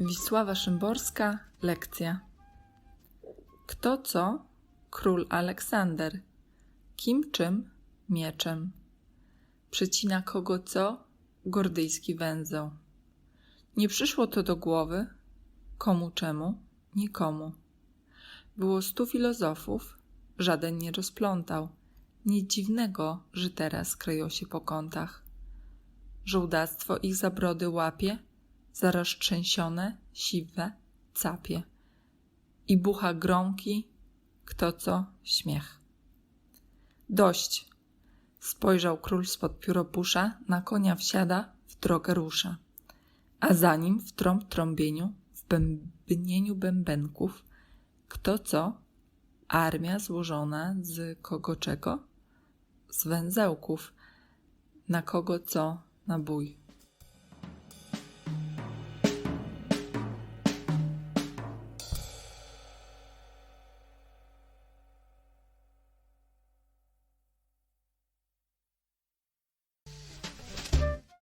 Wisława Szymborska, lekcja. Kto co? Król Aleksander. Kim czym? Mieczem. Przecina kogo co? Gordyjski węzeł. Nie przyszło to do głowy? Komu czemu? Nikomu. Było stu filozofów, żaden nie rozplątał. Nic dziwnego, że teraz kryją się po kątach. Żołdactwo ich za brody łapie, za roztrzęsione, siwe, capie. I bucha gromki, kto co, śmiech. Dość! Spojrzał król spod pióropusza, na konia wsiada, w drogę rusza. A za nim w trąb trąbieniu, w bębnieniu bębenków, kto co, armia złożona z kogo czego? Z węzełków, na kogo co, na bój.